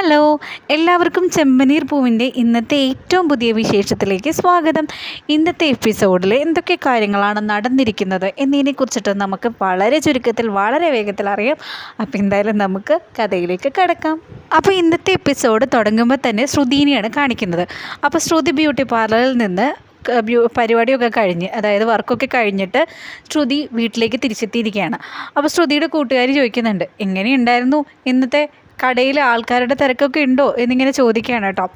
Hello എല്ലാവർക്കും ചെമ്പനീർ പൂവിന്റെ ഇന്നത്തെ ഏറ്റവും പുതിയ വിശേഷത്തിലേക്ക് സ്വാഗതം. ഇന്നത്തെ എപ്പിസോഡിൽ എന്തൊക്കെ കാര്യങ്ങളാണ് നടന്നിരിക്കുന്നത് എന്നതിനെക്കുറിച്ചിട്ട് നമുക്ക് വളരെ ചുരുക്കത്തിൽ വളരെ വേഗത്തിൽ അറിയാം. അപ്പോൾ എന്തായാലും നമുക്ക് കഥയിലേക്ക് കിടക്കാം. അപ്പോൾ ഇന്നത്തെ എപ്പിസോഡ് തുടങ്ങുമ്പോൾ തന്നെ ശ്രുതിനെയാണ് കാണിക്കുന്നത്. അപ്പോൾ ശ്രുതി ബ്യൂട്ടി പാർലറിൽ നിന്ന് പരിപാടിയൊക്കെ കഴിഞ്ഞ് അതായത് വർക്കൊക്കെ കഴിഞ്ഞിട്ട് ശ്രുതി വീട്ടിലേക്ക് തിരിച്ചെത്തിയിരിക്കുകയാണ്. അപ്പോൾ ശ്രുതിയുടെ കൂട്ടുകാരി ചോദിക്കുന്നുണ്ട് എങ്ങനെയുണ്ടായിരുന്നു ഇന്നത്തെ കടയിൽ ആൾക്കാരുടെ തിരക്കൊക്കെ ഉണ്ടോ എന്നിങ്ങനെ ചോദിക്കുകയാണ് കേട്ടോ.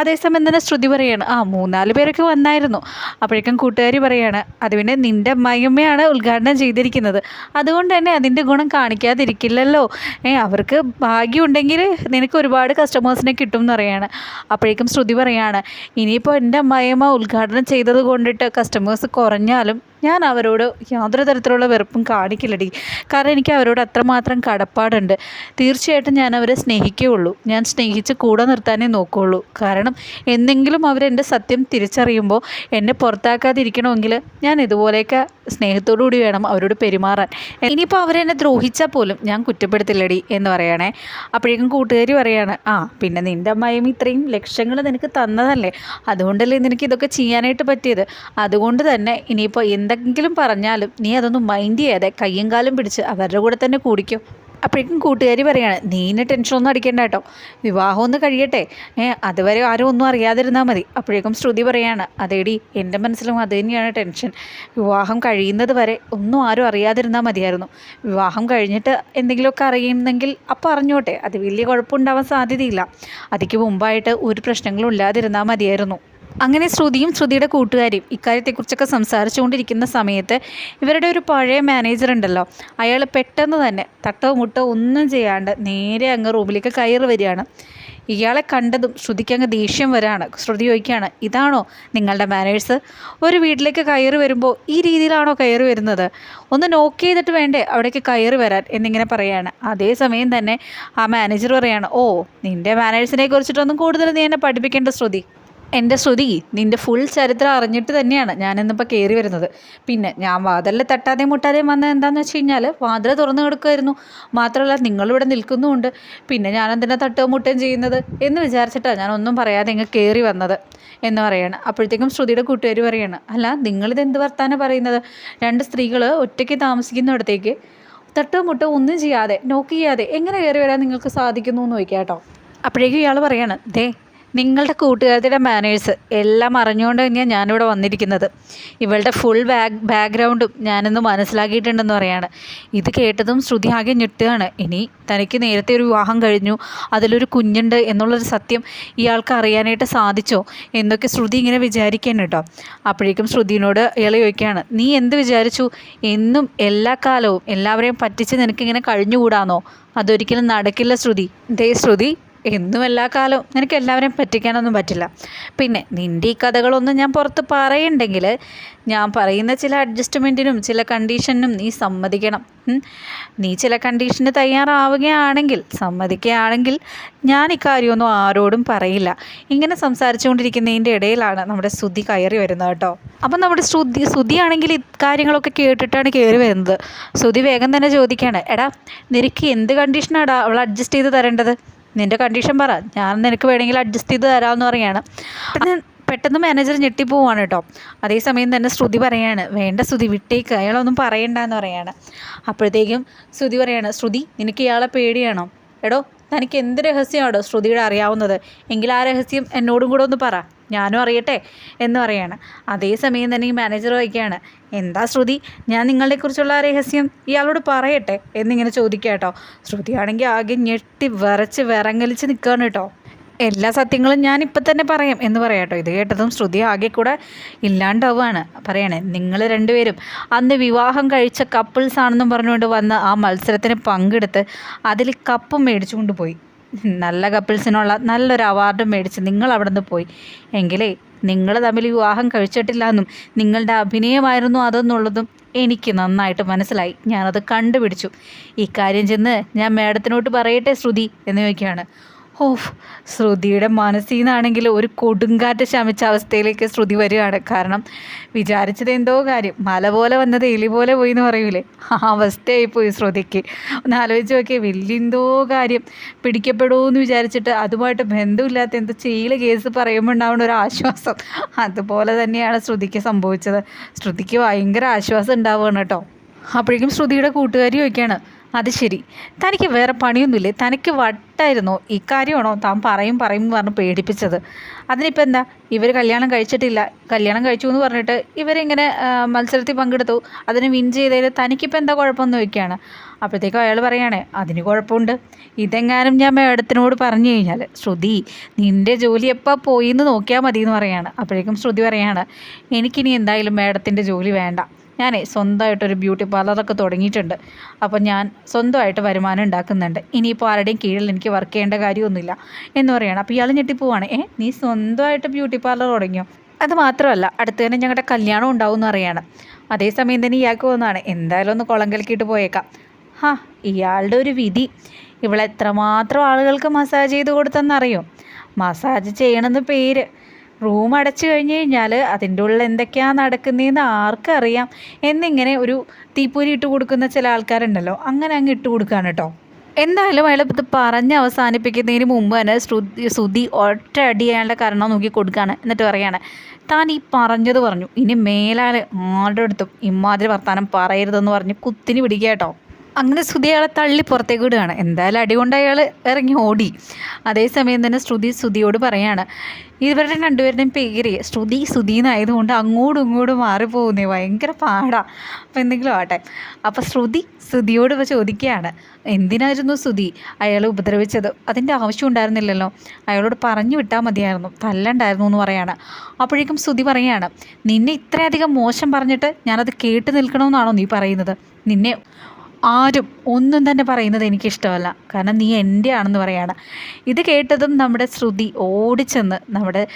അതേസമയം തന്നെ ശ്രുതി പറയാണ് ആ മൂന്നാൽ പേരൊക്കെ വന്നായിരുന്നു. അപ്പോഴേക്കും കൂട്ടുകാരി പറയാണ് അത് പിന്നെ നിന്റെ അമ്മായിയമ്മയാണ് ഉദ്ഘാടനം ചെയ്തിരിക്കുന്നത്. അതുകൊണ്ട് തന്നെ അതിന്റെ ഗുണം കാണിക്കാതിരിക്കില്ലല്ലോ. ഏ അവർക്ക് ഭാഗ്യമുണ്ടെങ്കിൽ നിനക്ക് ഒരുപാട് കസ്റ്റമേഴ്സിനെ കിട്ടും എന്ന് പറയാണ്. അപ്പോഴേക്കും ശ്രുതി പറയാണ് ഇനിയിപ്പോൾ എന്റെ അമ്മായിയമ്മ ഉദ്ഘാടനം ചെയ്തത് കൊണ്ടിട്ട് കസ്റ്റമേഴ്സ് കുറഞ്ഞാലും ഞാൻ അവരോട് യാതൊരു തരത്തിലുള്ള വെറുപ്പും കാണിക്കില്ലടി. കാരണം എനിക്ക് അവരോട് അത്രമാത്രം കടപ്പാടുണ്ട്. തീർച്ചയായിട്ടും ഞാൻ അവരെ സ്നേഹിക്കുകയുള്ളൂ ഞാൻ സ്നേഹിച്ച് കൂടെ നിർത്താനേ നോക്കുകയുള്ളൂ കാരണം എന്തെങ്കിലും അവരെന്റെ സത്യം തിരിച്ചറിയുമ്പോൾ എന്നെ പുറത്താക്കാതിരിക്കണമെങ്കിൽ ഞാൻ ഇതുപോലെയൊക്കെ സ്നേഹത്തോടു കൂടി വേണം അവരോട് പെരുമാറാൻ. ഇനിയിപ്പോൾ അവരെന്നെ ദ്രോഹിച്ചാൽ പോലും ഞാൻ കുറ്റപ്പെടുത്തില്ലടി എന്ന് പറയണേ. അപ്പോഴേക്കും കൂട്ടുകാരി പറയാണ് ആ പിന്നെ നിന്റെ അമ്മായും ഇത്രയും ലക്ഷ്യങ്ങൾ നിനക്ക് തന്നതല്ലേ? അതുകൊണ്ടല്ലേ നിനക്ക് ഇതൊക്കെ ചെയ്യാനായിട്ട് പറ്റിയത്? അതുകൊണ്ട് തന്നെ ഇനിയിപ്പോൾ എന്തെങ്കിലും പറഞ്ഞാലും നീ അതൊന്നും മൈൻഡ് ചെയ്യാതെ കയ്യും കാലും പിടിച്ച് അവരുടെ കൂടെ തന്നെ കൂടിക്കും. അപ്പോഴേക്കും കൂട്ടുകാരി പറയാണ് നീ ഇന്നെ ടെൻഷനൊന്നും അടിക്കേണ്ട കേട്ടോ. വിവാഹം ഒന്ന് കഴിയട്ടെ. അതുവരെ ആരും ഒന്നും അറിയാതിരുന്നാൽ മതി. അപ്പോഴേക്കും ശ്രുതി പറയാണ് അതേടി എന്റെ മനസ്സിലും അത് തന്നെയാണ് ടെൻഷൻ വിവാഹം കഴിയുന്നത് വരെ ഒന്നും ആരും അറിയാതിരുന്നാൽ മതിയായിരുന്നു. വിവാഹം കഴിഞ്ഞിട്ട് എന്തെങ്കിലുമൊക്കെ അറിയുന്നെങ്കിൽ അപ്പം അറിഞ്ഞോട്ടെ. അത് വലിയ കുഴപ്പമുണ്ടാവാൻ സാധ്യതയില്ല. അതിക്ക് മുമ്പായിട്ട് ഒരു പ്രശ്നങ്ങളും ഇല്ലാതിരുന്നാൽ മതിയായിരുന്നു. അങ്ങനെ ശ്രുതിയും ശ്രുതിയുടെ കൂട്ടുകാരിയും ഇക്കാര്യത്തെക്കുറിച്ചൊക്കെ സംസാരിച്ചുകൊണ്ടിരിക്കുന്ന സമയത്ത് ഇവരുടെ ഒരു പഴയ മാനേജർ ഉണ്ടല്ലോ. അയാൾ പെട്ടെന്ന് തന്നെ തട്ടോ മുട്ടോ ഒന്നും ചെയ്യാണ്ട് നേരെ അങ്ങ് റൂമിലേക്ക് കയറി വരികയാണ്. ഇയാളെ കണ്ടതും ശ്രുതിക്ക് അങ്ങ് ദേഷ്യം വരാണ്. ശ്രുതി ചോദിക്കുകയാണ് ഇതാണോ നിങ്ങളുടെ മാനേഴ്സ് ഒരു വീട്ടിലേക്ക് കയറി വരുമ്പോൾ ഈ രീതിയിലാണോ കയറി വരുന്നത്? ഒന്ന് നോക്ക് ചെയ്തിട്ട് വേണ്ടേ അവിടേക്ക് കയറി വരാൻ? എന്നിങ്ങനെ പറയാണ്. അതേസമയം തന്നെ ആ മാനേജർ പറയാണ് ഓ നിന്റെ മാനേഴ്സിനെ കുറിച്ചിട്ടൊന്നും കൂടുതൽ നീ എന്നെ പഠിപ്പിക്കേണ്ട ശ്രുതി. എന്റെ ശ്രുതി നിന്റെ ഫുൾ ചരിത്രം അറിഞ്ഞിട്ട് തന്നെയാണ് ഞാനിന്നിപ്പോൾ കയറി വരുന്നത്. പിന്നെ ഞാൻ വാതിലിൽ തട്ടാതെയും മുട്ടാതെയും വന്നത് എന്താണെന്ന് വെച്ച് കഴിഞ്ഞാൽ വാതിൽ തുറന്നു കിടക്കുമായിരുന്നു മാത്രമല്ല നിങ്ങളിവിടെ നിൽക്കുന്നുമുണ്ട്. പിന്നെ ഞാൻ എന്തിനാ തട്ടുകയും മുട്ടുകയും ചെയ്യുന്നത് എന്ന് വിചാരിച്ചിട്ടാണ് ഞാൻ ഒന്നും പറയാതെ ഇങ്ങ് കയറി വന്നത് എന്ന് പറയാണ്. അപ്പോഴത്തേക്കും ശ്രുതിയുടെ കൂട്ടുകാർ പറയാണ് അല്ല നിങ്ങളിത് എന്ത് വർത്താനം പറയുന്നത്? രണ്ട് സ്ത്രീകൾ ഒറ്റയ്ക്ക് താമസിക്കുന്നിടത്തേക്ക് തട്ടോ മുട്ടോ ഒന്നും ചെയ്യാതെ നോക്ക് ചെയ്യാതെ എങ്ങനെ കയറി വരാൻ നിങ്ങൾക്ക് സാധിക്കുന്നു എന്ന് ചോദിക്കാം കേട്ടോ അപ്പോഴേക്കും ഇയാൾ പറയാണ് ദേ നിങ്ങളുടെ കൂട്ടുകാരുടെ മാനേഴ്സ് എല്ലാം അറിഞ്ഞുകൊണ്ട് തന്നെയാണ് ഞാനിവിടെ വന്നിരിക്കുന്നത്. ഇവളുടെ ഫുൾ ബാക്ക് ബാക്ക്ഗ്രൗണ്ടും ഞാനിന്ന് മനസ്സിലാക്കിയിട്ടുണ്ടെന്ന് പറയാണ്. ഇത് കേട്ടതും ശ്രുതി ആകെ ഞെട്ടുകയാണ്. ഇനി തനിക്ക് നേരത്തെ ഒരു വിവാഹം കഴിഞ്ഞു അതിലൊരു കുഞ്ഞുണ്ട് എന്നുള്ളൊരു സത്യം ഇയാൾക്ക് അറിയാനായിട്ട് സാധിച്ചോ എന്നൊക്കെ ശ്രുതി ഇങ്ങനെ വിചാരിക്കാൻ കേട്ടോ. അപ്പോഴേക്കും ശ്രുതിനോട് ഇയാൾ ചോദിക്കുകയാണ് നീ എന്ത് വിചാരിച്ചു? എന്നും എല്ലാ കാലവും എല്ലാവരെയും പറ്റിച്ച് നിനക്കിങ്ങനെ കഴിഞ്ഞുകൂടാന്നോ? അതൊരിക്കലും നടക്കില്ല ശ്രുതി. ദേ ശ്രുതി എന്നും എല്ലാ കാലവും നിനക്ക് എല്ലാവരെയും പറ്റിക്കാനൊന്നും പറ്റില്ല. പിന്നെ നിന്റെ ഈ കഥകളൊന്നും ഞാൻ പുറത്ത് പറയുണ്ടെങ്കിൽ ഞാൻ പറയുന്ന ചില അഡ്ജസ്റ്റ്മെന്റിനും ചില കണ്ടീഷനും നീ സമ്മതിക്കണം. നീ ചില കണ്ടീഷന് തയ്യാറാവുകയാണെങ്കിൽ സമ്മതിക്കുകയാണെങ്കിൽ ഞാൻ ഇക്കാര്യമൊന്നും ആരോടും പറയില്ല. ഇങ്ങനെ സംസാരിച്ചുകൊണ്ടിരിക്കുന്നതിന്റെ ഇടയിലാണ് നമ്മുടെ ശ്രുതി കയറി വരുന്നത് കേട്ടോ. അപ്പം നമ്മുടെ ശ്രുതി ശ്രുതിയാണെങ്കിൽ ഇക്കാര്യങ്ങളൊക്കെ കേട്ടിട്ടാണ് കയറി വരുന്നത്. ശ്രുതി വേഗം തന്നെ ചോദിക്കുകയാണ് എടാ നിനക്ക് എന്ത് കണ്ടീഷനാടാ അവൾ അഡ്ജസ്റ്റ് ചെയ്ത് തരേണ്ടത്? നിന്റെ കണ്ടീഷൻ പറ. ഞാൻ നിനക്ക് വേണമെങ്കിൽ അഡ്ജസ്റ്റ് ചെയ്ത് തരാമെന്ന് പറയാണ്. പെട്ടെന്ന് മാനേജർ ഞെട്ടിപ്പോവാണ് കേട്ടോ അതേസമയം തന്നെ ശ്രുതി പറയാണ് വേണ്ട ശ്രുതി വിട്ടേക്ക്. അയാളൊന്നും പറയണ്ട എന്ന് പറയാണ്. അപ്പോഴത്തേക്കും ശ്രുതി പറയാണ് ശ്രുതി നിനക്ക് ഇയാളെ പേടിയാണോ? എടോ തനിക്ക് എന്ത് രഹസ്യമാണോ ശ്രുതിയുടെ അറിയാവുന്നത്? എങ്കിൽ ആ രഹസ്യം എന്നോടും കൂടെ ഒന്ന് പറ. ഞാനും അറിയട്ടെ എന്ന് പറയാണ്. അതേസമയം തന്നെ ഈ മാനേജർ വയ്ക്കുകയാണ് എന്താ ശ്രുതി ഞാൻ നിങ്ങളെക്കുറിച്ചുള്ള രഹസ്യം ഇയാളോട് പറയട്ടെ? എന്നിങ്ങനെ ചോദിക്കുക കേട്ടോ. ശ്രുതിയാണെങ്കിൽ ആകെ ഞെട്ടി വിറച്ച് വിറങ്ങലിച്ച് നിൽക്കുകയാണ് കേട്ടോ. എല്ലാ സത്യങ്ങളും ഞാൻ ഇപ്പം തന്നെ പറയാം എന്ന് പറയാം കേട്ടോ. ഇത് കേട്ടതും ശ്രുതി ആകെ കൂടെ ഇല്ലാണ്ടാവുകയാണ്. പറയണേ നിങ്ങൾ രണ്ടുപേരും അന്ന് വിവാഹം കഴിച്ച കപ്പിൾസ് ആണെന്നും പറഞ്ഞുകൊണ്ട് വന്ന് ആ മത്സരത്തിന് പങ്കെടുത്ത് അതിൽ കപ്പ് മേടിച്ചുകൊണ്ട് പോയി. നല്ല കപ്പിൾസിനുള്ള നല്ലൊരു അവാർഡ് മേടിച്ച് നിങ്ങൾ അവിടെ നിന്ന് പോയി. എങ്കിലേ നിങ്ങൾ തമ്മിൽ വിവാഹം കഴിച്ചിട്ടില്ല എന്നും നിങ്ങളുടെ അഭിനയമായിരുന്നു അതെന്നുള്ളതും എനിക്ക് നന്നായിട്ട് മനസ്സിലായി. ഞാനത് കണ്ടുപിടിച്ചു. ഇക്കാര്യം കാര്യം ചെന്ന് ഞാൻ മേഡത്തിനോട്ട് പറയട്ടെ ശ്രുതി എന്ന് ചോദിക്കുകയാണ്. ഓഫ് ശ്രുതിയുടെ മനസ്സിൽ നിന്നാണെങ്കിൽ ഒരു കൊടുങ്കാറ്റ് ശമിച്ച അവസ്ഥയിലേക്ക് ശ്രുതി വരികയാണ്. കാരണം വിചാരിച്ചത് എന്തോ കാര്യം. മല പോലെ വന്നത് എലി പോലെ പോയി എന്ന് പറയൂലേ? ആ അവസ്ഥയായി പോയി ശ്രുതിക്ക്. ഒന്ന് ആലോചിച്ച് നോക്കിയേ വലിയ എന്തോ കാര്യം. പിടിക്കപ്പെടുമോ എന്ന് വിചാരിച്ചിട്ട് അതുമായിട്ട് ബന്ധമില്ലാത്ത എന്തോ ചെയ്യൽ കേസ് പറയുമ്പോൾ ഉണ്ടാവുന്ന ഒരു ആശ്വാസം. അതുപോലെ തന്നെയാണ് ശ്രുതിക്ക് സംഭവിച്ചത്. ശ്രുതിക്ക് ഭയങ്കര ആശ്വാസം ഉണ്ടാവുകയാണ് കേട്ടോ. അപ്പോഴേക്കും ശ്രുതിയുടെ കൂട്ടുകാരി ചോദിക്കുകയാണ് അത് ശരി. തനിക്ക് വേറെ പണിയൊന്നുമില്ലേ? തനിക്ക് വട്ടായിരുന്നോ? ഇക്കാര്യമാണോ താൻ പറയും പറയും എന്ന് പറഞ്ഞ് പേടിപ്പിച്ചത്. അതിനിപ്പോൾ എന്താ? ഇവർ കല്യാണം കഴിച്ചിട്ടില്ല. കല്യാണം കഴിച്ചു എന്ന് പറഞ്ഞിട്ട് ഇവരിങ്ങനെ മത്സരത്തിൽ പങ്കെടുത്തു. അതിന് വിൻ ചെയ്തതിൽ തനിക്കിപ്പോൾ എന്താ കുഴപ്പമെന്ന് ചോദിക്കുകയാണ്. അപ്പോഴത്തേക്കും അയാൾ പറയുകയാണേ അതിന് കുഴപ്പമുണ്ട്. ഇതെങ്ങാനും ഞാൻ മേഡത്തിനോട് പറഞ്ഞു കഴിഞ്ഞാൽ ശ്രുതി നിന്റെ ജോലി എപ്പോൾ പോയി എന്ന് നോക്കിയാൽ മതി എന്ന് പറയാണ്. അപ്പോഴേക്കും ശ്രുതി പറയാണ് എനിക്കിനി എന്തായാലും മേഡത്തിന്റെ ജോലി വേണ്ട. ഞാനേ സ്വന്തമായിട്ടൊരു ബ്യൂട്ടി പാർലറൊക്കെ തുടങ്ങിയിട്ടുണ്ട്. അപ്പോൾ ഞാൻ സ്വന്തമായിട്ട് വരുമാനം ഉണ്ടാക്കുന്നുണ്ട്. ഇനിയിപ്പോൾ ആരുടെയും കീഴിൽ എനിക്ക് വർക്ക് ചെയ്യേണ്ട കാര്യമൊന്നുമില്ല എന്ന് പറയുകയാണ് അപ്പോൾ ഇയാൾ ഞെട്ടിപ്പോവാണ്. ഏ നീ സ്വന്തമായിട്ട് ബ്യൂട്ടി പാർലർ തുടങ്ങിയോ? അത് മാത്രമല്ല അടുത്ത് തന്നെ ഞങ്ങളുടെ കല്യാണം ഉണ്ടാവും എന്ന് അറിയാണ് അതേസമയം തന്നെ ഇയാൾക്ക് പോകുന്നതാണ് എന്തായാലും ഒന്ന് കുളം കലക്കിയിട്ട് പോയേക്കാം. ഹാ ഇയാളുടെ ഒരു വിധി. ഇവിടെ എത്രമാത്രം ആളുകൾക്ക് മസാജ് ചെയ്ത് കൊടുത്തെന്നറിയോ? മസാജ് ചെയ്യണമെന്ന് പേര്. റൂം അടച്ചു കഴിഞ്ഞ് കഴിഞ്ഞാൽ അതിന്റെ ഉള്ളിൽ എന്തൊക്കെയാണ് നടക്കുന്നതെന്ന് ആർക്കറിയാം. എന്നിങ്ങനെ ഒരു തീപ്പൊരി ഇട്ട് കൊടുക്കുന്ന ചില ആൾക്കാരുണ്ടല്ലോ അങ്ങനെ അങ്ങ് ഇട്ട് കൊടുക്കുകയാണ് കേട്ടോ. എന്തായാലും അയാൾ ഇത് പറഞ്ഞ് അവസാനിപ്പിക്കുന്നതിന് മുമ്പ് തന്നെ ശ്രുതി ശ്രുതി ഒറ്റ അടി അയാളുടെ കാരണം നോക്കി കൊടുക്കുകയാണ് എന്നിട്ട് പറയാണ് താൻ ഈ പറഞ്ഞത് പറഞ്ഞു. ഇനി മേലാൽ ആരുടെ അടുത്തും ഇമ്മാതിരി വർത്താനം പറയരുതെന്ന് പറഞ്ഞ് കുത്തിന് പിടിക്കുക കേട്ടോ. അങ്ങനെ ശ്രുതി അയാളെ തള്ളി പുറത്തേക്ക് വിടുകയാണ്. എന്തായാലും അടി കൊണ്ട് അയാൾ ഇറങ്ങി ഓടി. അതേസമയം തന്നെ ശ്രുതി ശ്രുതിയോട് പറയാണ് ഇവരുടെ രണ്ടുപേരുടെയും പേര് ശ്രുതി ശ്രുതി എന്നായതുകൊണ്ട് അങ്ങോട്ടും ഇങ്ങോട്ടും മാറിപ്പോകുന്നേ ഭയങ്കര പാടാ. അപ്പോൾ എന്തെങ്കിലും ആട്ടെ അപ്പോൾ ശ്രുതി ശ്രുതിയോട് ചോദിക്കുകയാണ് എന്തിനായിരുന്നു ശ്രുതി അയാളെ ഉപദ്രവിച്ചത്? അതിന്റെ ആവശ്യം ഉണ്ടായിരുന്നില്ലല്ലോ. അയാളോട് പറഞ്ഞു വിട്ടാൽ മതിയായിരുന്നു. തല്ലണ്ടായിരുന്നു എന്ന് പറയാണ്. അപ്പോഴേക്കും ശ്രുതി പറയാണ് നിന്നെ ഇത്രയധികം മോശം പറഞ്ഞിട്ട് ഞാനത് കേട്ട് നിൽക്കണമെന്നാണോ നീ പറയുന്നത്? നിന്നെ ആരും ഒന്നും തന്നെ പറയുന്നത് എനിക്കിഷ്ടമല്ല. കാരണം നീ എന്റെ ആണെന്ന് പറയാണ്. ഇത് കേട്ടതും നമ്മുടെ ശ്രുതി ഓടിച്ചെന്ന് നമ്മുടെ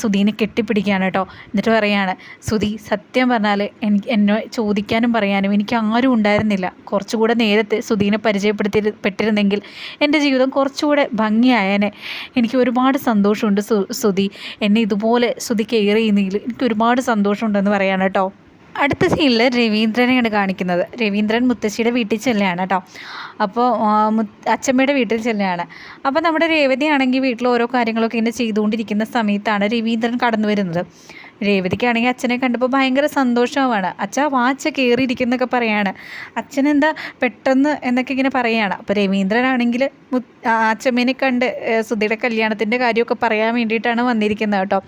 ശ്രുതിനെ കെട്ടിപ്പിടിക്കുകയാണ് കേട്ടോ. എന്നിട്ട് പറയാണ് ശ്രുതി സത്യം പറഞ്ഞാൽ എനിക്ക് എന്നെ ചോദിക്കാനും പറയാനും എനിക്ക് ആരും ഉണ്ടായിരുന്നില്ല. കുറച്ചുകൂടെ നേരത്തെ ശ്രുതിനെ പരിചയപ്പെടുത്തി പെട്ടിരുന്നെങ്കിൽ എന്റെ ജീവിതം കുറച്ചുകൂടെ ഭംഗിയായനെ. എനിക്ക് ഒരുപാട് സന്തോഷമുണ്ട് ശ്രുതി എന്നെ ഇതുപോലെ ശ്രുതി കെയർ ചെയ്യുന്നതിൽ എനിക്ക് ഒരുപാട് സന്തോഷമുണ്ടെന്ന് പറയാണ് കേട്ടോ. അടുത്ത സീനിൽ രവീന്ദ്രനെയാണ് കാണിക്കുന്നത്. രവീന്ദ്രൻ മുത്തശ്ശിയുടെ വീട്ടിൽ ചെല്ലുകയാണ് കേട്ടോ. അപ്പോൾ അച്ചമ്മയുടെ വീട്ടിൽ ചെല്ലുകയാണ്. അപ്പോൾ നമ്മുടെ രേവതി ആണെങ്കിൽ വീട്ടിൽ ഓരോ കാര്യങ്ങളൊക്കെ ഇങ്ങനെ ചെയ്തുകൊണ്ടിരിക്കുന്ന സമയത്താണ് രവീന്ദ്രൻ കടന്നു വരുന്നത്. രേവതിക്കാണെങ്കിൽ അച്ഛനെ കണ്ടപ്പോൾ ഭയങ്കര സന്തോഷമാണ് അച്ഛ വാച്ച കയറിയിരിക്കുന്നൊക്കെ പറയാണ്. അച്ഛനെന്താ പെട്ടെന്ന് എന്നൊക്കെ ഇങ്ങനെ പറയുകയാണ് അപ്പോൾ രവീന്ദ്രനാണെങ്കിൽ അച്ചമ്മേനെ കണ്ട് സുധിയുടെ കല്യാണത്തിന്റെ കാര്യമൊക്കെ പറയാൻ വേണ്ടിയിട്ടാണ് വന്നിരിക്കുന്നത് കേട്ടോ.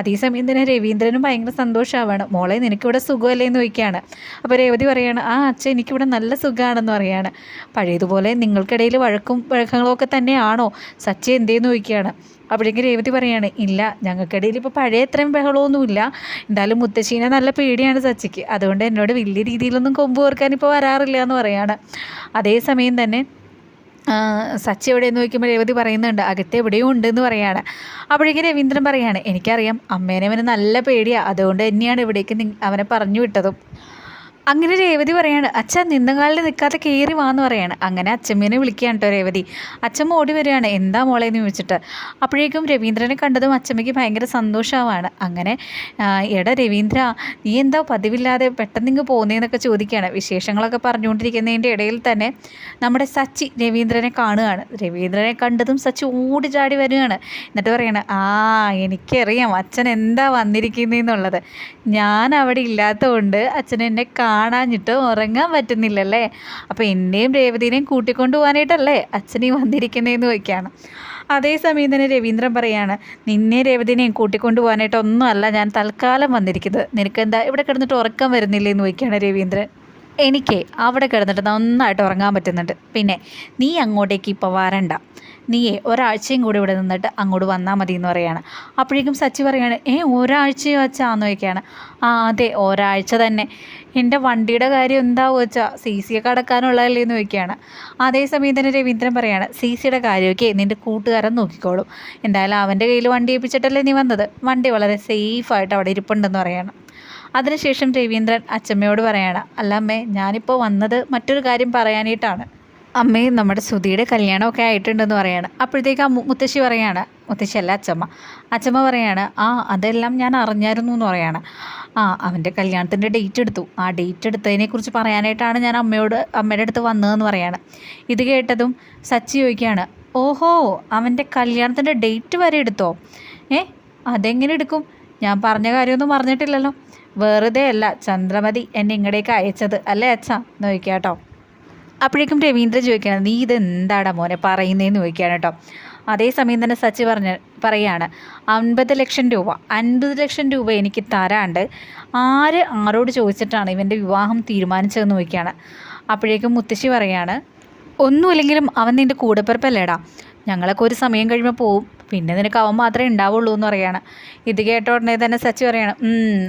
അതേസമയം തന്നെ രവീന്ദ്രനും ഭയങ്കര സന്തോഷമാവാണ് മോളെ നിനക്കിവിടെ സുഖമല്ലേ എന്ന് ചോദിക്കുകയാണ്. അപ്പോൾ രേവതി പറയാണ് ആ അച്ഛൻ എനിക്കിവിടെ നല്ല സുഖമാണെന്ന് പറയാണ്. പഴയതുപോലെ നിങ്ങൾക്കിടയിൽ വഴക്കും വഴക്കങ്ങളും ഒക്കെ തന്നെയാണോ? സച്ചി എന്തേന്ന് ചോദിക്കുകയാണ്. അപ്പോഴേക്കും രേവതി പറയാണ് ഇല്ല ഞങ്ങൾക്കിടയിൽ ഇപ്പോൾ പഴയ അത്രയും ബഹളമൊന്നുമില്ല. എന്തായാലും മുത്തശ്ശീനെ നല്ല പേടിയാണ് സച്ചിക്ക്. അതുകൊണ്ട് എന്നോട് വലിയ രീതിയിലൊന്നും കൊമ്പ് കോർക്കാൻ ഇപ്പോൾ വരാറില്ല എന്ന് പറയാണ്. അതേസമയം തന്നെ സച്ചി എവിടെയെന്ന് ചോദിക്കുമ്പോൾ രേവതി പറയുന്നുണ്ട് അകത്ത് എവിടെയോ ഉണ്ടെന്ന് പറയാണ്. അപ്പോഴേക്കും രവീന്ദ്രൻ പറയാണ് എനിക്കറിയാം അമ്മേനെ അവന് നല്ല പേടിയാണ് അതുകൊണ്ട് തന്നെയാണ് ഇവിടേക്ക് അവനെ പറഞ്ഞു വിട്ടതും. അങ്ങനെ രേവതി പറയാണ് അച്ഛൻ നിന്നകാലിൽ നിൽക്കാതെ കയറി വാന്ന് പറയാണ്. അങ്ങനെ അച്ഛമ്മേനെ വിളിക്കുകയാണ് കേട്ടോ രേവതി. അച്ഛമ്മ ഓടി വരികയാണ് എന്താ മോളെ എന്ന് ചോദിച്ചിട്ട്. അപ്പോഴേക്കും രവീന്ദ്രനെ കണ്ടതും അച്ഛമ്മയ്ക്ക് ഭയങ്കര സന്തോഷമാണ്. അങ്ങനെ എടാ രവീന്ദ്ര നീ എന്താ പതിവില്ലാതെ പെട്ടെന്ന് ഇങ്ങ് പോകുന്നതെന്നൊക്കെ ചോദിക്കുകയാണ്. വിശേഷങ്ങളൊക്കെ പറഞ്ഞുകൊണ്ടിരിക്കുന്നതിന്റെ ഇടയിൽ തന്നെ നമ്മുടെ സച്ചി രവീന്ദ്രനെ കാണുകയാണ്. രവീന്ദ്രനെ കണ്ടതും സച്ചി ഓടി ചാടി വരികയാണ്. എന്നിട്ട് പറയാണ് ആ എനിക്കറിയാം അച്ഛൻ എന്താ വന്നിരിക്കുന്നതെന്നുള്ളത് ഞാൻ അവിടെ ഇല്ലാത്തതുകൊണ്ട് അച്ഛൻ എന്നെ കാണാഞ്ഞിട്ട് ഉറങ്ങാൻ പറ്റുന്നില്ലല്ലേ? അപ്പോൾ എന്നെയും രേവതിനെയും കൂട്ടിക്കൊണ്ട് പോകാനായിട്ടല്ലേ അച്ഛനെയും വന്നിരിക്കുന്നതെന്ന് ചോദിക്കുകയാണ് അതേസമയം തന്നെ രവീന്ദ്രൻ പറയാണ് നിന്നെ രേവതിനെയും കൂട്ടിക്കൊണ്ട് പോകാനായിട്ടൊന്നും ഒന്നുമല്ല ഞാൻ തൽക്കാലം വന്നിരിക്കുന്നത്. നിനക്കെന്താ ഇവിടെ കിടന്നിട്ട് ഉറക്കം വരുന്നില്ലേ? എന്ന് ചോദിക്കുകയാണ് രവീന്ദ്രൻ. എനിക്ക് അവിടെ കിടന്നിട്ട് നന്നായിട്ട് ഉറങ്ങാൻ പറ്റുന്നുണ്ട്. പിന്നെ നീ അങ്ങോട്ടേക്ക് ഇപ്പോൾ വരണ്ട. നീയെ ഒരാഴ്ചയും കൂടി ഇവിടെ നിന്നിട്ട് അങ്ങോട്ട് വന്നാൽ മതി എന്ന് പറയാണ്. അപ്പോഴേക്കും സച്ചി പറയാണ് ഏ ഒരാഴ്ചയോ അച്ഛാന്ന് ചോദിക്കുകയാണ്. ആ അതെ ഒരാഴ്ച തന്നെ. എന്റെ വണ്ടിയുടെ കാര്യം എന്താവോ വെച്ചാൽ സി സി ഒക്കെ അടക്കാനുള്ളതല്ലേ? എന്ന് ചോദിക്കുകയാണ്. അതേസമയം തന്നെ രവീന്ദ്രൻ പറയാണ് സി സിയുടെ കാര്യമൊക്കെ നിന്റെ കൂട്ടുകാരൻ നോക്കിക്കോളും. എന്തായാലും അവന്റെ കയ്യിൽ വണ്ടി ഏൽപ്പിച്ചിട്ടല്ലേ നീ വന്നത്? വണ്ടി വളരെ സേഫായിട്ട് അവിടെ ഇരിപ്പുണ്ടെന്ന് പറയാണ്. അതിനുശേഷം രവീന്ദ്രൻ അച്ചമ്മയോട് പറയാണ് അല്ല അമ്മേ ഞാനിപ്പോൾ വന്നത് മറ്റൊരു കാര്യം പറയാനായിട്ടാണ്. അമ്മേ നമ്മുടെ സുധിയുടെ കല്യാണമൊക്കെ ആയിട്ടുണ്ടെന്ന് പറയാണ്. അപ്പോഴത്തേക്ക് ആ മുത്തശ്ശി പറയാണ് മുത്തശ്ശിയല്ല അച്ചമ്മ. അച്ചമ്മ പറയാണ് ആ അതെല്ലാം ഞാൻ അറിഞ്ഞായിരുന്നു എന്ന് പറയാണ്. ആ അവന്റെ കല്യാണത്തിന്റെ ഡേറ്റ് എടുത്തു. ആ ഡേറ്റ് എടുത്തതിനെക്കുറിച്ച് പറയാനായിട്ടാണ് ഞാൻ അമ്മയോട് അമ്മയുടെ അടുത്ത് വന്നതെന്ന് പറയാണ്. ഇത് കേട്ടതും സച്ചി ചോദിക്കുകയാണ് ഓഹോ അവന്റെ കല്യാണത്തിന്റെ ഡേറ്റ് വരെ എടുത്തോ? ഏ അതെങ്ങനെ എടുക്കും? ഞാൻ പറഞ്ഞ കാര്യമൊന്നും പറഞ്ഞിട്ടില്ലല്ലോ വെറുതെ അല്ല ചന്ദ്രമതി എന്നെ ഇങ്ങടേക്ക് അയച്ചത് അല്ലേ അച്ഛ? കേട്ടോ അപ്പോഴേക്കും രവീന്ദ്രൻ ചോദിക്കുകയാണ് നീ ഇതെന്താടാ മോനെ പറയുന്നതെന്ന് ചോദിക്കുകയാണ് കേട്ടോ. അതേസമയം തന്നെ സച്ചി പറഞ്ഞ പറയാണ് അൻപത് ലക്ഷം രൂപ അൻപത് ലക്ഷം രൂപ എനിക്ക് തരാണ്ട്. ആര് ആരോട് ചോദിച്ചിട്ടാണ് ഇവന്റെ വിവാഹം തീരുമാനിച്ചതെന്ന് ചോദിക്കുകയാണ്. അപ്പോഴേക്കും മുത്തശ്ശി പറയാണ് ഒന്നുമില്ലെങ്കിലും അവൻ നിന്റെ കൂടെപ്പിറപ്പല്ലേടാ. ഞങ്ങളൊക്കെ ഒരു സമയം കഴിയുമ്പോൾ പോവും. പിന്നെ നിനക്ക് അവൻ മാത്രമേ ഉണ്ടാവുള്ളൂ എന്ന് പറയാണ്. ഇത് കേട്ട ഉടനെ തന്നെ സച്ചി പറയാണ്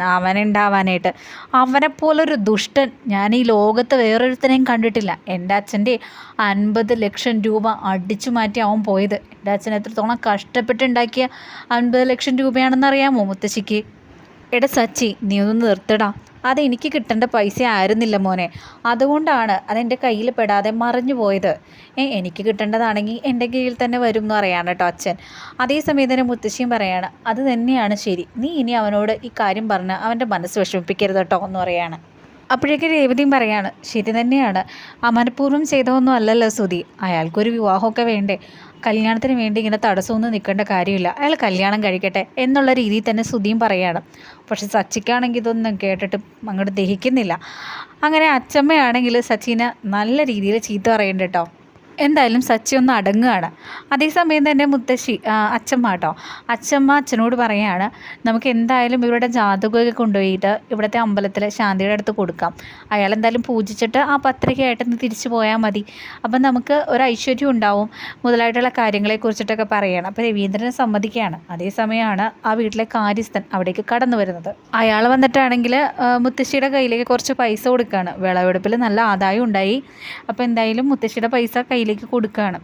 അവനുണ്ടാവാനായിട്ട്. അവനെപ്പോലൊരു ദുഷ്ടൻ. ഞാൻ ഈ ലോകത്ത് വേറൊരുത്തനെയും കണ്ടിട്ടില്ല. എന്റെ അച്ഛന്റെ അൻപത് ലക്ഷം രൂപ അടിച്ചു മാറ്റി അവൻ പോയത്. എന്റെ അച്ഛൻ എത്രത്തോളം കഷ്ടപ്പെട്ടുണ്ടാക്കിയ അൻപത് ലക്ഷം രൂപയാണെന്ന് അറിയാമോ മുത്തശ്ശിക്ക്? എടാ സച്ചി നീ ഒന്ന് നിർത്തടാ. അതെനിക്ക് കിട്ടേണ്ട പൈസ ആയിരുന്നില്ല മോനെ. അതുകൊണ്ടാണ് അതെന്റെ കയ്യിൽ പെടാതെ മറിഞ്ഞു പോയത്. എനിക്ക് കിട്ടേണ്ടതാണെങ്കിൽ എന്റെ കീഴിൽ തന്നെ വരും എന്ന് പറയാണ് കേട്ടോ അച്ഛൻ. അതേസമയം തന്നെ മുത്തശ്ശിയും പറയാണ് അത് തന്നെയാണ് ശരി. നീ ഇനി അവനോട് ഈ കാര്യം പറഞ്ഞ് അവന്റെ മനസ്സ് വിഷമിപ്പിക്കരുത് കേട്ടോ എന്ന് പറയാണ്. അപ്പോഴേക്കും രേവതിയും പറയാണ് ശരി തന്നെയാണ്. അമനപൂർവം ചെയ്തതൊന്നും അല്ലല്ലോ സുധി. അയാൾക്കൊരു വിവാഹമൊക്കെ വേണ്ടേ. കല്യാണത്തിന് വേണ്ടി ഇങ്ങനെ തടസ്സമൊന്നും നിൽക്കേണ്ട കാര്യമില്ല. അയാൾ കല്യാണം കഴിക്കട്ടെ എന്നുള്ള രീതിയിൽ തന്നെ സുധിയും പറയുകയാണ്. പക്ഷെ സച്ചിക്കാണെങ്കിൽ ഇതൊന്നും കേട്ടിട്ട് അങ്ങോട്ട് ദഹിക്കുന്നില്ല. അങ്ങനെ അച്ചമ്മയാണെങ്കിൽ സച്ചിനെ നല്ല രീതിയിൽ ചീത്ത പറയുന്നുണ്ട് കേട്ടോ. എന്തായാലും സച്ചി ഒന്ന് അടങ്ങുകയാണ്. അതേസമയം തന്നെ മുത്തശ്ശി അച്ചമ്മ കേട്ടോ. അച്ചമ്മ അച്ഛനോട് പറയുകയാണ് നമുക്ക് എന്തായാലും ഇവരുടെ ജാതകമൊക്കെ കൊണ്ടുപോയിട്ട് ഇവിടുത്തെ അമ്പലത്തിൽ ശാന്തിയുടെ അടുത്ത് കൊടുക്കാം. അയാൾ എന്തായാലും പൂജിച്ചിട്ട് ആ പത്രികയായിട്ട് തിരിച്ചു പോയാൽ മതി. അപ്പം നമുക്ക് ഒരു ഐശ്വര്യം ഉണ്ടാവും മുതലായിട്ടുള്ള കാര്യങ്ങളെക്കുറിച്ചിട്ടൊക്കെ പറയുകയാണ് അപ്പോൾ രവീന്ദ്രനെ സമ്മതിക്കുകയാണ്. അതേസമയമാണ് ആ വീട്ടിലെ കാര്യസ്ഥൻ അവിടേക്ക് കടന്നു വരുന്നത്. അയാൾ വന്നിട്ടാണെങ്കിൽ മുത്തശ്ശിയുടെ കയ്യിലേക്ക് കുറച്ച് പൈസ കൊടുക്കുകയാണ്. വിളവെടുപ്പിൽ നല്ല ആദായം ഉണ്ടായി. അപ്പോൾ എന്തായാലും മുത്തശ്ശിയുടെ പൈസ കയ്യിൽ കയ്യിലേക്ക് കൊടുക്കുകയാണ്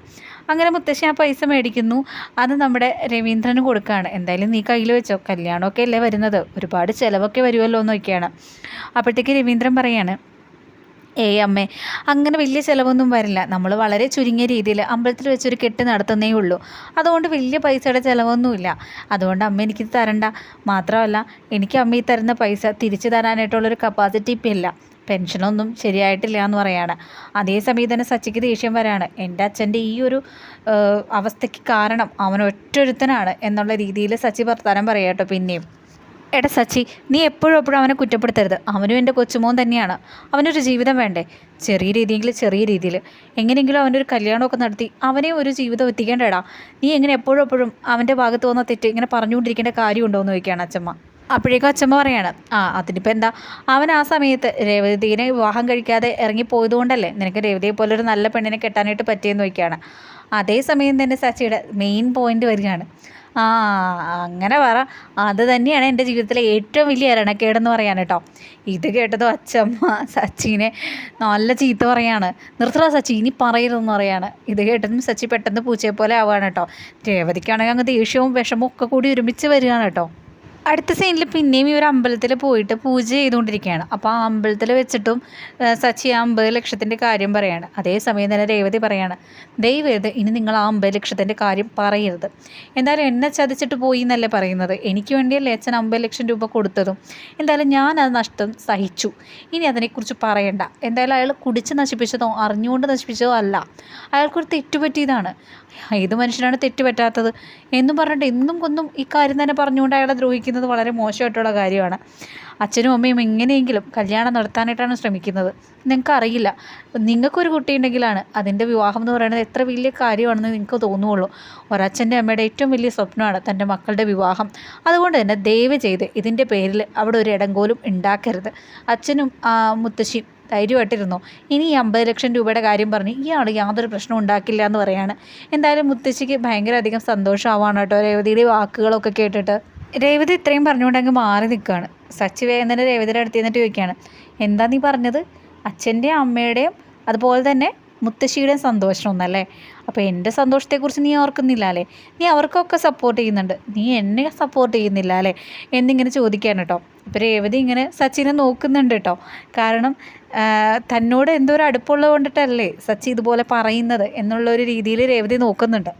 അങ്ങനെ മുത്തശ്ശി ആ പൈസ മേടിക്കുന്നു. അത് നമ്മുടെ രവീന്ദ്രന് കൊടുക്കുകയാണ് എന്തായാലും നീ കയ്യിൽ വെച്ചോ. കല്യാണമൊക്കെ അല്ലേ വരുന്നത്? ഒരുപാട് ചിലവൊക്കെ വരുമല്ലോ എന്ന് നോക്കിയാണ്. അപ്പോഴത്തേക്ക് രവീന്ദ്രൻ പറയാണ് ഏയ് അമ്മേ അങ്ങനെ വലിയ ചിലവൊന്നും വരില്ല. നമ്മൾ വളരെ ചുരുങ്ങിയ രീതിയിൽ അമ്പലത്തിൽ വെച്ചൊരു കെട്ട് നടത്തുന്നേ ഉള്ളൂ. അതുകൊണ്ട് വലിയ പൈസയുടെ ചിലവൊന്നുമില്ല. അതുകൊണ്ട് അമ്മ എനിക്ക് തരണ്ട. മാത്രമല്ല എനിക്ക് അമ്മ ഈ തരുന്ന പൈസ തിരിച്ചു തരാനായിട്ടുള്ളൊരു കപ്പാസിറ്റി ഇപ്പം ഇല്ല. പെൻഷനൊന്നും ശരിയായിട്ടില്ല എന്ന് പറയാണ് അതേസമയം തന്നെ സച്ചിക്ക് ദേഷ്യം വരാണ്. എന്റെ അച്ഛന്റെ ഈ ഒരു അവസ്ഥയ്ക്ക് കാരണം അവൻ ഒറ്റൊരുത്തനാണ് എന്നുള്ള രീതിയിൽ സച്ചി വർത്താനം പറയാം കേട്ടോ പിന്നെയും. എടാ സച്ചി നീ എപ്പോഴും എപ്പോഴും അവനെ കുറ്റപ്പെടുത്തരുത്. അവനും എന്റെ കൊച്ചുമോൻ തന്നെയാണ്. അവനൊരു ജീവിതം വേണ്ടേ? ചെറിയ രീതിയെങ്കിൽ ചെറിയ രീതിയിൽ. എങ്ങനെയെങ്കിലും അവനൊരു കല്യാണമൊക്കെ നടത്തി അവനെ ഒരു ജീവിതം എത്തിക്കേണ്ടടാ. നീ എങ്ങനെ എപ്പോഴും എപ്പോഴും അവന്റെ ഭാഗത്ത് വന്ന തെറ്റ് ഇങ്ങനെ പറഞ്ഞുകൊണ്ടിരിക്കേണ്ട കാര്യമുണ്ടോ എന്ന് ചോദിക്കുകയാണ് അച്ഛമ്മ അപ്പോഴേക്കും അച്ഛമ്മ പറയാണ് ആ അതിനിപ്പോൾ എന്താ? അവൻ ആ സമയത്ത് രേവതിനെ വിവാഹം കഴിക്കാതെ ഇറങ്ങിപ്പോയത് കൊണ്ടല്ലേ നിനക്ക് രേവതിയെ പോലൊരു നല്ല പെണ്ണിനെ കെട്ടാനായിട്ട് പറ്റിയെന്ന് നോക്കിയാണ് അതേസമയം തന്നെ സച്ചിയുടെ മെയിൻ പോയിന്റ് വരികയാണ്. ആ അങ്ങനെ പറ. അത് തന്നെയാണ് എന്റെ ജീവിതത്തിലെ ഏറ്റവും വലിയ ഇരണക്കേടെന്ന് പറയാൻ കേട്ടോ. ഇത് കേട്ടതും അച്ഛമ്മ സച്ചിനെ നല്ല ചീത്ത പറയാണ്. നിർത്തടാ സച്ചി ഇനി പറയരുതെന്ന് പറയാണ്. ഇത് കേട്ടതും സച്ചി പെട്ടെന്ന് പൂച്ചയെ പോലെ ആവുകയാണ് കേട്ടോ. രേവതിക്കാണെങ്കിൽ അങ്ങ് ദേഷ്യവും വിഷമവും ഒക്കെ കൂടി ഒരുമിച്ച് വരികയാണ് കേട്ടോ. അടുത്ത സീനിൽ പിന്നെയും ഒരു അമ്പലത്തിൽ പോയിട്ട് പൂജ ചെയ്തുകൊണ്ടിരിക്കുകയാണ്. അപ്പോൾ ആ അമ്പലത്തിൽ വെച്ചിട്ടും സച്ചി ആ അമ്പത് ലക്ഷത്തിന്റെ കാര്യം പറയാണ്. അതേസമയം തന്നെ രേവതി പറയാണ് ദൈവത് ഇനി നിങ്ങൾ ആ അമ്പത് ലക്ഷത്തിന്റെ കാര്യം പറയരുത്. എന്തായാലും എന്നെ ചതിച്ചിട്ട് പോയി എന്നല്ലേ പറയുന്നത്? എനിക്ക് വേണ്ടിയല്ലേ അച്ഛൻ അമ്പത് ലക്ഷം രൂപ കൊടുത്തതും? എന്തായാലും ഞാൻ അത് നഷ്ടം സഹിച്ചു. ഇനി അതിനെക്കുറിച്ച് പറയണ്ട. എന്തായാലും അയാൾ കുടിച്ച് നശിപ്പിച്ചതോ അറിഞ്ഞുകൊണ്ട് നശിപ്പിച്ചതോ അല്ല. അയാൾക്കൊരു തെറ്റുപറ്റിയതാണ്. ഏത് മനുഷ്യനാണ് തെറ്റുപറ്റാത്തത് എന്നും പറഞ്ഞിട്ട് എന്നും കൊന്നും ഇക്കാര്യം കാര്യം തന്നെ പറഞ്ഞുകൊണ്ട് അയാളെ ദ്രോഹിക്കുന്നത് വളരെ മോശമായിട്ടുള്ള കാര്യമാണ്. അച്ഛനും അമ്മയും എങ്ങനെയെങ്കിലും കല്യാണം നടത്താനായിട്ടാണ് ശ്രമിക്കുന്നത്. നിങ്ങൾക്കറിയില്ല നിങ്ങൾക്കൊരു കുട്ടിയുണ്ടെങ്കിലാണ് അതിന്റെ വിവാഹം എന്ന് പറയുന്നത് എത്ര വലിയ കാര്യമാണെന്ന് നിങ്ങൾക്ക് തോന്നുകയുള്ളൂ. ഒരച്ഛന്റെ അമ്മയുടെ ഏറ്റവും വലിയ സ്വപ്നമാണ് തന്റെ മക്കളുടെ വിവാഹം. അതുകൊണ്ട് തന്നെ ദയവ് ചെയ്ത് ഇതിന്റെ പേരിൽ അവിടെ ഒരു ഇടങ്കോലും ഉണ്ടാക്കരുത്. അച്ഛനും മുത്തശ്ശിയും ധൈര്യമായിട്ടിരുന്നു. ഇനി ഈ അമ്പത് ലക്ഷം രൂപയുടെ കാര്യം പറഞ്ഞ് ഇയാൾ യാതൊരു പ്രശ്നവും ഉണ്ടാക്കില്ല എന്ന് പറയാണ്. എന്തായാലും മുത്തശ്ശിക്ക് ഭയങ്കര അധികം സന്തോഷമാവാണ് കേട്ടോ രേവതിയുടെ വാക്കുകളൊക്കെ കേട്ടിട്ട്. രേവതി ഇത്രയും പറഞ്ഞുകൊണ്ടെങ്കിൽ മാറി നിൽക്കുകയാണ്. സച്ചി തന്നെ രേവതിയുടെ അടുത്ത് നിന്നിട്ട് ചോദിക്കുകയാണ് എന്താ നീ പറഞ്ഞത്? അച്ഛന്റെയും അമ്മയുടെയും അതുപോലെ തന്നെ മുത്തശ്ശിയുടെയും സന്തോഷം ഒന്നല്ലേ? അപ്പോൾ എന്റെ സന്തോഷത്തെക്കുറിച്ച് നീ ഓർക്കുന്നില്ല അല്ലേ? നീ അവർക്കൊക്കെ സപ്പോർട്ട് ചെയ്യുന്നുണ്ട്. നീ എന്നെ സപ്പോർട്ട് ചെയ്യുന്നില്ല അല്ലേ? എന്നിങ്ങനെ ചോദിക്കുകയാണ് കേട്ടോ. ഇപ്പോൾ രേവതി ഇങ്ങനെ സച്ചിനെ നോക്കുന്നുണ്ട് കേട്ടോ. കാരണം തന്നോട് എന്തോ ഒരു അടുപ്പുള്ളത് കൊണ്ടിട്ടല്ലേ സച്ചി ഇതുപോലെ പറയുന്നത് എന്നുള്ളൊരു രീതിയിൽ രേവതി നോക്കുന്നുണ്ട്.